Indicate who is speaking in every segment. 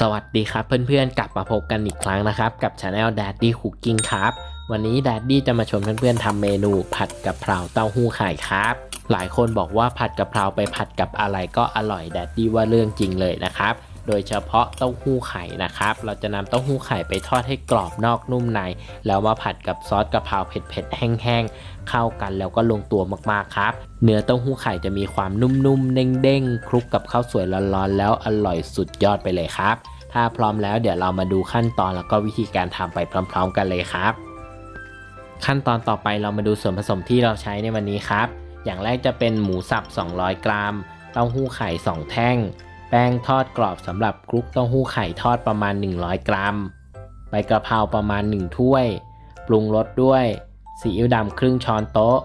Speaker 1: สวัสดีครับเพื่อนๆ กลับมาพบกันอีกครั้งนะครับ กับ Channel Daddy Cooking ครับ วันนี้ Daddy จะมาชวนเพื่อนๆทำเมนูผัดกะเพราเต้าหู้ไข่ครับ หลายคนบอกว่าผัดกะเพราไปผัดกับอะไรก็อร่อย Daddy ว่าเรื่องจริงเลยนะครับ โดยเฉพาะเต้าหู้ไข่นะครับ เราจะนำเต้าหู้ไข่ไปทอดให้กรอบนอกนุ่มใน แล้วมาผัดกับซอสกะเพราเผ็ดๆแห้งๆเข้ากันแล้วก็ลงตัวมากๆครับ เนื้อเต้าหู้ไข่จะมีความนุ่มๆเด้งๆคลุกกับข้าวสวยร้อนๆแล้วอร่อยสุดยอดไปเลยครับ ถ้าพร้อมแล้วเดี๋ยวเรามาดูขั้นตอนแล้วก็วิธีการทำไปพร้อม ๆ กันเลยครับ ขั้นตอนต่อไปเรามาดูส่วนผสมที่เราใช้ในวันนี้ครับ อย่างแรกจะเป็นหมูสับ 200 กรัม เต้าหู้ไข่ 2 แท่ง ป้งทอดกรอบสำหรับคลุกเต้าหู้ไข่ทอดประมาณ 100 กรัม ใบกระเพราประมาณ 1 ถ้วย ปรุงรสด้วยซีอิ๊วดำครึ่งช้อนโต๊ะ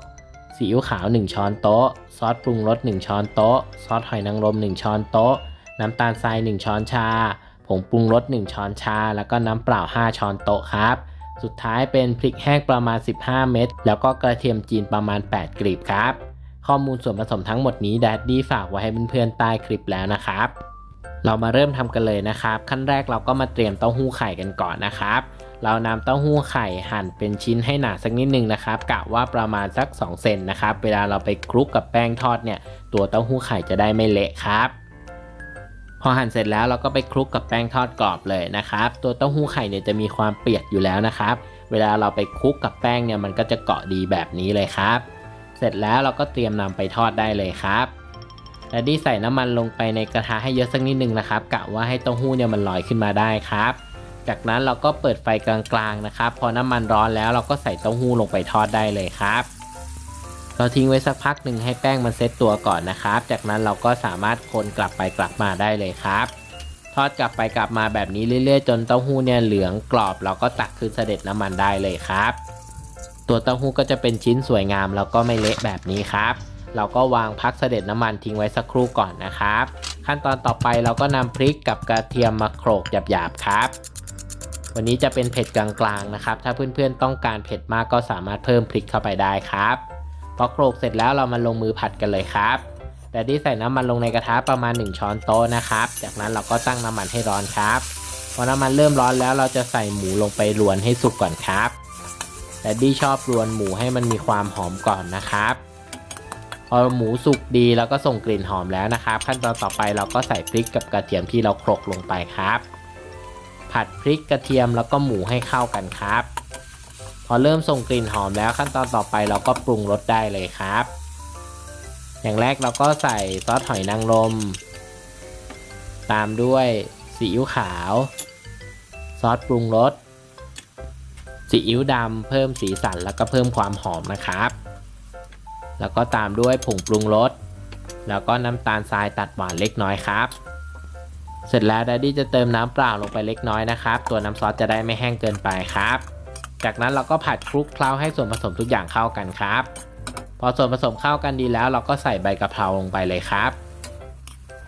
Speaker 1: ซีอิ๊วขาว 1 ช้อนโต๊ะ ซอสปรุงรส 1 ช้อนโต๊ะ ซอสหอยนางรม 1 ช้อนโต๊ะ น้ำตาลทราย 1 ช้อนชา ผงปรุงรส 1 ช้อนชา แล้วก็น้ำเปล่า 5 ช้อนโต๊ะครับ สุดท้ายเป็นพริกแห้งประมาณ 15 เม็ด แล้วก็กระเทียมจีนประมาณ 8กลีบครับ ข้อมูลส่วนผสมทั้งหมดนี้แดดดี้ฝากไว้ให้เพื่อนๆใต้คลิปแล้วนะครับ เรามาเริ่มทำกันเลยนะครับ ขั้นแรกเราก็มาเตรียมเต้าหู้ไข่กันก่อนนะครับ เรานำเต้าหู้ไข่หั่นเป็นชิ้นให้หนาสักนิดนึงนะครับกะว่าประมาณสัก2เซนนะครับ เวลาเราไปคลุกกับแป้งทอดเนี่ยตัวเต้าหู้ไข่จะได้ไม่เละครับพอหั่นเสร็จแล้วเราก็ไปคลุกกับแป้งทอดกรอบเลยนะครับ ตัวเต้าหู้ไข่เนี่ยจะมีความเปียกอยู่แล้วนะครับ เวลาเราไปคลุกกับแป้งเนี่ยมันก็จะเกาะดีแบบนี้เลยครับ เสร็จแล้วเราก็เตรียมนำไปทอดได้เลยครับ และดีใส่น้ำมันลงไปในกระทะให้เยอะสักนิดนึงนะครับกะว่าให้เต้าหู้เนี่ยมันลอยขึ้นมาได้ครับ จากนั้นเราก็เปิดไฟกลางๆนะครับ พอน้ำมันร้อนแล้วเราก็ใส่เต้าหู้ลงไปทอดได้เลยครับเราทิ้งไว้สักพักหนึ่งให้แป้งมันเซตตัวก่อนนะครับ จากนั้นเราก็สามารถคนกลับไปกลับมาได้เลยครับ ทอดกลับไปกลับมาแบบนี้เรื่อยๆ จนเต้าหู้เนี่ยเหลืองกรอบ เราก็ตักขึ้นเสด็จน้ำมันได้เลยครับ ตัวเต้าหู้ก็จะเป็นชิ้นสวยงามแล้วก็ไม่เละแบบนี้ครับ เราก็วางพักเสด็จน้ำมันทิ้งไว้สักครู่ก่อนนะครับ ขั้นตอนต่อไปเราก็นำพริกกับกระเทียมมาโขลกหยาบๆครับ วันนี้จะเป็นเผ็ดกลางๆนะครับ ถ้าเพื่อนๆต้องการเผ็ดมากก็สามารถเพิ่มพริกเข้าไปได้ครับพอโขลกเสร็จแล้วเรามาลงมือผัดกันเลยครับแต่ที่ใส่น้ำมันลงในกระทะประมาณ 1 ช้อนโต๊ะนะครับ จากนั้นเราก็ตั้งน้ำมันให้ร้อนครับพอน้ำมันเริ่มร้อนแล้วเราจะใส่หมูลงไปรวนให้สุกก่อนครับ แต่ดี้ชอบรวนหมูให้มันมีความหอมก่อนนะครับ พอหมูสุกดีแล้วก็ส่งกลิ่นหอมแล้วนะครับ ขั้นตอนต่อไปเราก็ใส่พริกกับกระเทียมที่เราโขลกลงไปครับ ผัดพริกกระเทียมแล้วก็หมูให้เข้ากันครับ พอเริ่มส่งกลิ่นหอมแล้วขั้นตอนต่อไปเราก็ปรุงรสได้เลยครับ อย่างแรกเราก็ใส่ซอสหอยนางรม ตามด้วยซีอิ๊วขาว ซอสปรุงรส ซีอิ๊วดำเพิ่มสีสันแล้วก็เพิ่มความหอมนะครับ แล้วก็ตามด้วยผงปรุงรสแล้วก็น้ำตาลทรายตัดหวานเล็กน้อยครับ เสร็จแล้วดัดดี้จะเติมน้ำเปล่าลงไปเล็กน้อยนะครับ ตัวน้ำซอสจะได้ไม่แห้งเกินไปครับ จากนั้นเราก็ผัดคลุกเคล้าให้ส่วนผสมทุกอย่างเข้ากันครับ พอส่วนผสมเข้ากันดีแล้ว เราก็ใส่ใบกะเพราลงไปเลยครับ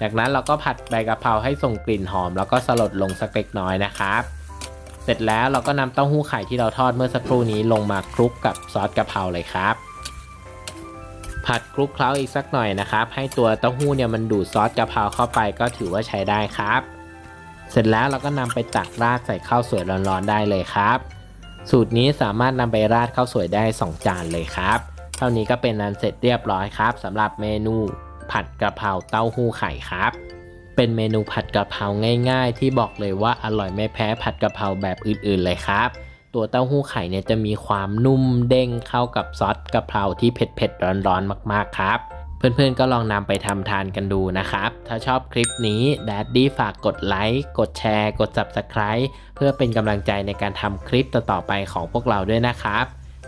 Speaker 1: จากนั้นเราก็ผัดใบกะเพราให้ส่งกลิ่นหอม แล้วก็สลดลงสักเล็กน้อยนะครับ เสร็จแล้วเราก็นำเต้าหู้ไข่ที่เราทอดเมื่อสักครู่นี้ลงมาคลุกกับซอสกะเพราเลยครับผัดคลุกเคล้าอีกสักหน่อยนะครับ ให้ตัวเต้าหู้เนี่ยมันดูดซอสกะเพราเข้าไปก็ถือว่าใช้ได้ครับ เสร็จแล้วเราก็นำไปตักราดใส่ข้าวสวยร้อนๆได้เลยครับ สูตรนี้สามารถนำไปราดข้าวสวยได้ 2 จานเลยครับ เท่านี้ก็เป็นนันเสร็จเรียบร้อยครับสำหรับเมนูผัดกะเพราเต้าหู้ไข่ครับ เป็นเมนูผัดกะเพราง่าย ๆ ที่บอกเลยว่าอร่อยไม่แพ้ผัดกะเพราแบบอื่นๆเลยครับ ตัวเต้าหู้ไข่เนี่ยจะมีความนุ่มเด้งเข้ากับซอสกะเพราที่เผ็ดๆร้อนๆมากๆครับ เพื่อนๆก็ลองนำไปทำทานกันดูนะครับ ถ้าชอบคลิปนี้แดดดี้ฝากกดไลค์กดแชร์ กด Subscribe เพื่อเป็นกำลังใจในการทำคลิปต่อๆไปของพวกเราด้วยนะครับ